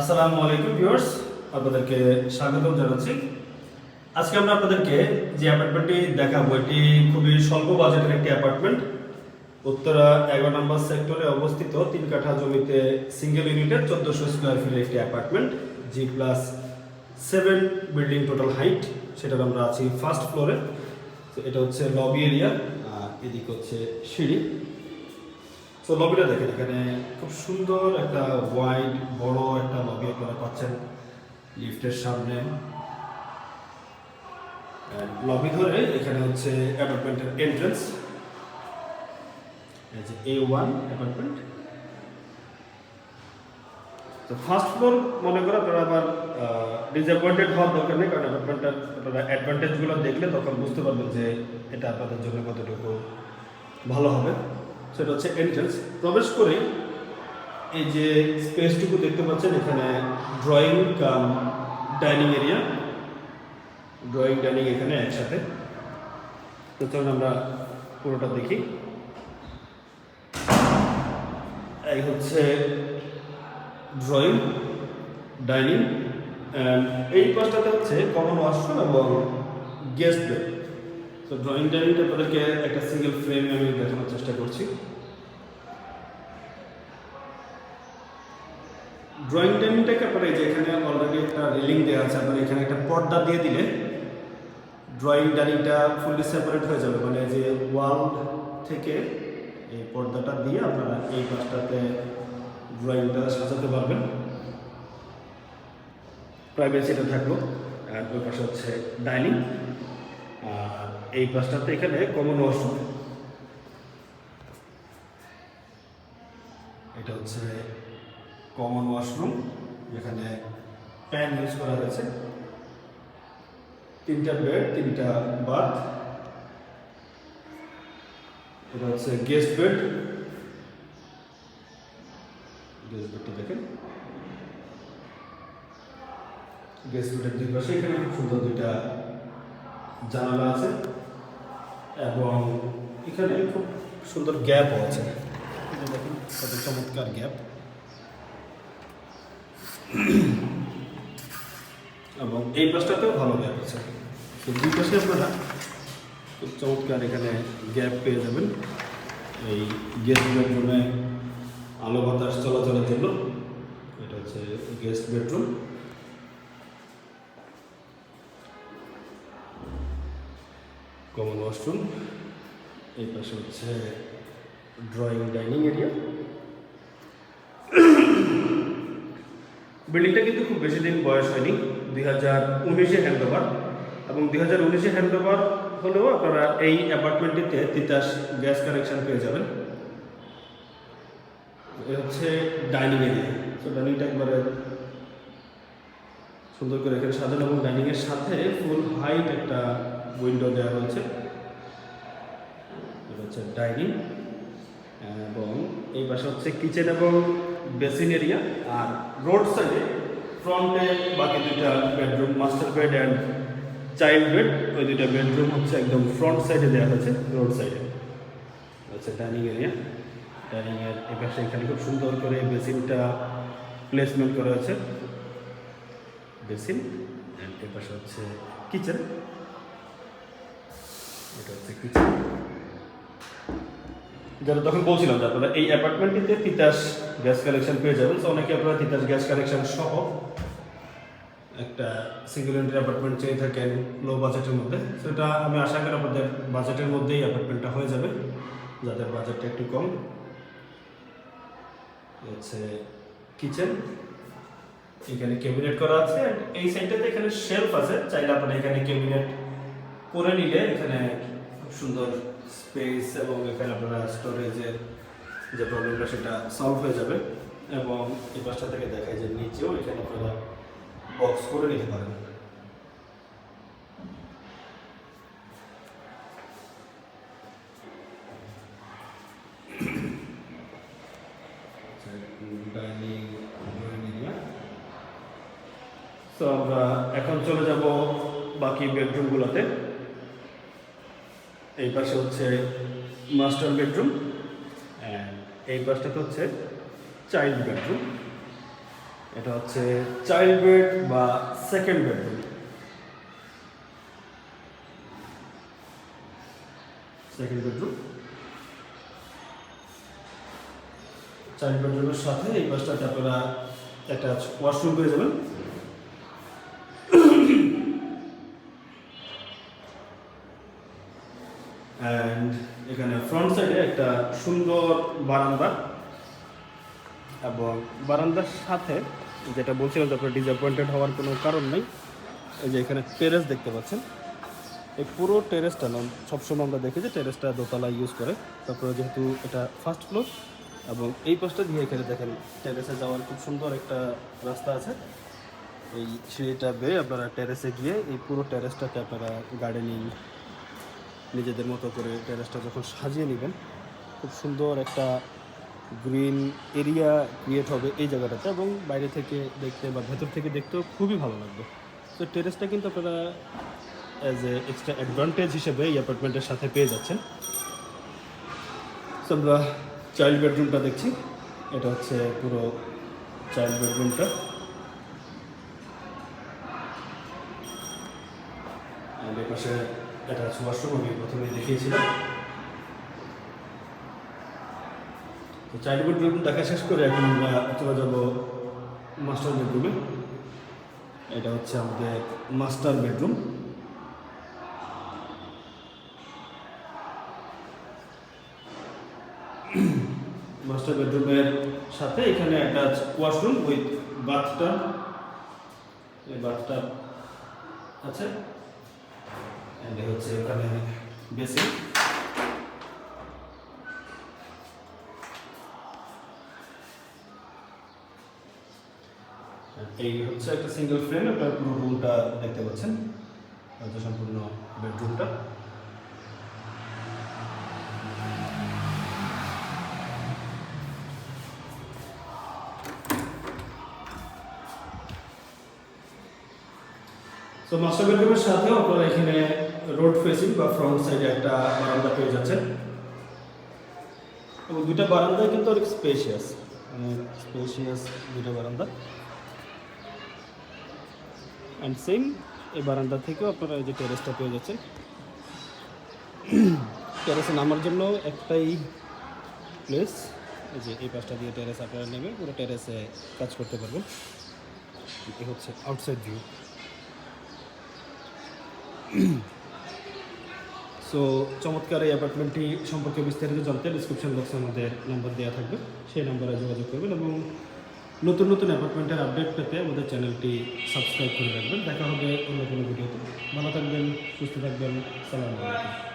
আসসালামু আলাইকুম ভিউয়ার্স, আপনাদেরকে স্বাগতম জানাচ্ছি। আজকে আমরা আপনাদেরকে যে অ্যাপার্টমেন্টটি দেখাবো, এটি খুবই স্বল্প বাজেটের একটি অ্যাপার্টমেন্ট। উত্তরা এগারো নম্বর সেক্টরে অবস্থিত, তিন কাঠা জমিতে সিঙ্গেল ইউনিটের চোদ্দোশো স্কোয়ার ফিটের একটি apartment G plus seven building total height সেটার আমরা আছি ফার্স্ট ফ্লোরে তো এটা হচ্ছে লবি এরিয়া আর এদিকে হচ্ছে সিঁড়ি। তো লবিটা দেখেন, এখানে খুব সুন্দর একটা ওয়াইড বড় একটা আপনারা পাচ্ছেন লিফটের সামনে। লবি ধরে এখানে হচ্ছে অ্যাপার্টমেন্টের এন্ট্রেন্স এ ওয়ান অ্যাপার্টমেন্ট তো ফার্স্ট ফ্লোর মনে করে আপনারা আবার ডিসঅ্যাপয়েন্টেড হওয়ার দরকার নেই, কারণ অ্যাপার্টমেন্টের আপনারা অ্যাডভান্টেজগুলো দেখলে তখন বুঝতে পারবেন যে এটা আপনাদের জন্য কতটুকু ভালো হবে। সেটা হচ্ছে এন্ট্রেন্স প্রবেশ করে এই যে স্পেসটুকু দেখতে পাচ্ছেন, এখানে drawing cum dining area drawing dining এখানে একসাথে। তো চলুন আমরা পুরোটা দেখি। এই হচ্ছে ড্রয়িং ডাইনিং এই পাশটাতে হচ্ছে কমন ওয়াশরুম এবং গেস্ট বেড তো ড্রয়িং ডাইনিংটা আপনাদেরকে একটা সিঙ্গেল ফ্রেম আমি দেখানোর চেষ্টা করছি। ড্রয়িং ডাইনিংটাকে আপনারা এই যে এখানে অলরেডি একটা রেলিং দেওয়া আছে, আপনারা এখানে একটা পর্দা দিয়ে দিলে ড্রয়িং ডাইনিংটা ফুললি সেপারেট হয়ে যাবে। মানে যে ওয়াল থেকে এই পর্দাটা দিয়ে আপনারা এই পাশটাতে ড্রয়িংটা সাজাতে পারবেন। প্রাইভেসিটা থাকল, আর ওই পাশে হচ্ছে ডাইনিং আর এই পাশটাতে এখানে কমন ওয়াশরুম এটা হচ্ছে কমন ওয়াশরুম যেখানে প্যান ইউজ করা হয়েছে। তিনটা বেড তিনটা বাথ এটা হচ্ছে গেস্ট বেড গেস্ট বেডটা দেখেন। গেস্ট বেডের দুই পাশে এখানে সুন্দর দুইটা জানালা আছে এবং এখানে খুব সুন্দর গ্যাপও আছে। দেখুন, কত চমৎকার গ্যাপ এবং এই পাশটাতেও ভালো গ্যাপ আছে। তো দুই পাশে আপনারা চমৎকার এখানে গ্যাপ পেয়ে যাবেন। এই গেস্ট বেডরুমে আলো বাতাস চলাচলের জন্য। এটা হচ্ছে গেস্ট বেডরুম কমন ওয়াশরুম এই পাশে হচ্ছে ড্রয়িং ডাইনিং এরিয়া বিল্ডিংটা কিন্তু খুব বেশি দিন বয়স হয়নি। দুই হাজার উনিশে হ্যান্ড ওভার এবং দুই হাজার উনিশে হ্যান্ড ওভার হলেও আপনারা এই অ্যাপার্টমেন্টটিতে তিতাস গ্যাস কানেকশন পেয়ে যাবেন। হচ্ছে ডাইনিং এরিয়া তো ডাইনিংটা একবারে সুন্দর করে এখানে সাজানো এবং ডাইনিংয়ের সাথে ফুল হাইট একটা উইন্ডো দেওয়া হয়েছে হচ্ছে ডাইনিং এবং এই পাশে হচ্ছে কিচেন এবং বেসিন এরিয়া আর রোড সাইডে ফ্রন্টে বাকি দুইটা bedroom master bed and child bed ওই দুইটা বেডরুম হচ্ছে একদম ফ্রন্ট সাইডে দেওয়া হয়েছে রোড সাইডে হচ্ছে ডাইনিং এরিয়া ডাইনিংয়ের এই পাশে এখানে খুব সুন্দর করে বেসিনটা প্লেসমেন্ট করা হয়েছে। বেসিন অ্যান্ড এ পাশে হচ্ছে কিচেন এটা হচ্ছে কিচেন যেটা তখন বলছিলাম যে আপনারা এই অ্যাপার্টমেন্টটিতে তিতাস গ্যাস কানেকশন পেয়ে যাবেন। তো অনেকে আপনারা তিতাস গ্যাস কানেকশন সহ একটা সিঙ্গেল এন্ট্রি অ্যাপার্টমেন্ট চেয়ে থাকেন লো বাজেটের মধ্যে। সেটা আমি আশা করি আপনাদের বাজেটের মধ্যেই অ্যাপার্টমেন্টটা হয়ে যাবে, যাদের বাজেটটা একটু কম। হচ্ছে কিচেন এখানে ক্যাবিনেট করা আছে। এই সাইডটাতে এখানে শেলফ আছে। চাইলে আপনারা এখানে ক্যাবিনেট করে নিলে এখানে খুব সুন্দর স্পেস এবং এখানে আপনারা স্টোরেজের যে প্রবলেমটা সেটা সলভ হয়ে যাবে এবং এই পাশটা থেকে দেখায় যে নিচেও এখানে আপনারা বক্স করে নিতে পারেন। ডাইনিং এরিয়া তো আমরা এখন চলে যাব বাকি বেডরুমগুলোতে এই পাশে হচ্ছে মাস্টার বেডরুম এই পাশটাতে হচ্ছে চাইল্ড বেডরুম এটা হচ্ছে চাইল্ড বেড বা second bedroom second bedroom child বেডরুমের সাথে এই পাশটাতে আপনারা একটা ওয়াশরুম পেয়ে যাবেন। অ্যান্ড এখানে ফ্রন্ট সাইডে একটা সুন্দর বারান্দা এবং বারান্দার সাথে যেটা বলছিলাম যে আপনার ডিসঅ্যাপয়েন্টেড হওয়ার কোনো কারণ নেই। এই যে এখানে টেরেস দেখতে পাচ্ছেন। এই পুরো টেরেসটা না, সবসময় আমরা দেখি যে টেরেসটা দোতলা ইউজ করে। তারপরে যেহেতু এটা ফার্স্ট ফ্লোর এবং এই পাশটা দিয়ে এখানে দেখেন টেরেসে যাওয়ার খুব সুন্দর একটা রাস্তা আছে। এই সিঁড়িটা বেয়ে আপনারা টেরেসে গিয়ে এই পুরো টেরেসটাতে আপনারা গার্ডেনিং নিজেদের মতো করে টেরেসটা যখন সাজিয়ে নেবেন, খুব সুন্দর একটা গ্রিন এরিয়া ক্রিয়েট হবে এই জায়গাটাতে এবং বাইরে থেকে দেখতে বা ভেতর থেকে দেখতেও খুবই ভালো লাগবে। তো টেরেসটা কিন্তু আপনারা অ্যাজ এ এক্সট্রা অ্যাডভান্টেজ হিসেবে এই অ্যাপার্টমেন্টের সাথে পেয়ে যাচ্ছেন। তো আমরা চাইল্ড বেডরুমটা দেখছি। এটা হচ্ছে পুরো চাইল্ড বেডরুমটা এর পাশে এটা ওয়াশরুম আমি প্রথমে দেখিয়েছিলাম। তো চাইল্ড বেডরুম দেখা শেষ করে এখন আমরা চলে যাব মাস্টার বেডরুমে এটা হচ্ছে আমাদের মাস্টার বেডরুম মাস্টার বেডরুমের সাথে এখানে একটা ওয়াশরুম উইথ বাথটাব এই বাথটাব আছে। And হচ্ছে এখানে বেসিন এই হচ্ছে একটা সিঙ্গেল ফ্রেম আপনার পুরো রুমটা দেখতে পাচ্ছেন। হয়তো সম্পূর্ণ বেডরুমটা তো মাস্টার বেডরুমের সাথেও আপনারা এখানে রোড ফেসিং বা ফ্রন্ট সাইডে একটা বারান্দা পেয়ে যাচ্ছেন। এবং দুইটা বারান্দায় কিন্তু অনেক স্পেশিয়াস স্পেশিয়াস দুইটা বারান্দা। অ্যান্ড সেম এই বারান্দা থেকেও আপনারা এই যে টেরেসটা পেয়ে যাচ্ছেন। টেরেসে নামার জন্য একটাই প্লেস এই যে এই পাশটা দিয়ে টেরেস আপনারা নেমে পুরো টেরেসে কাজ করতে পারবেন। এই হচ্ছে আউটসাইড ভিউ সো চমৎকার এই অ্যাপার্টমেন্টটি সম্পর্কে বিস্তারিত জানতে ডিসক্রিপশন বক্সে আমাদের নাম্বার দেওয়া থাকবে। সেই নাম্বারে যোগাযোগ করবেন এবং নতুন নতুন অ্যাপার্টমেন্টের আপডেট পেতে আমাদের চ্যানেলটি সাবস্ক্রাইব করে রাখবেন। দেখা হবে অন্য কোনো ভিডিওতে ভালো থাকবেন, সুস্থ থাকবেন। সালাম আলাইকুম।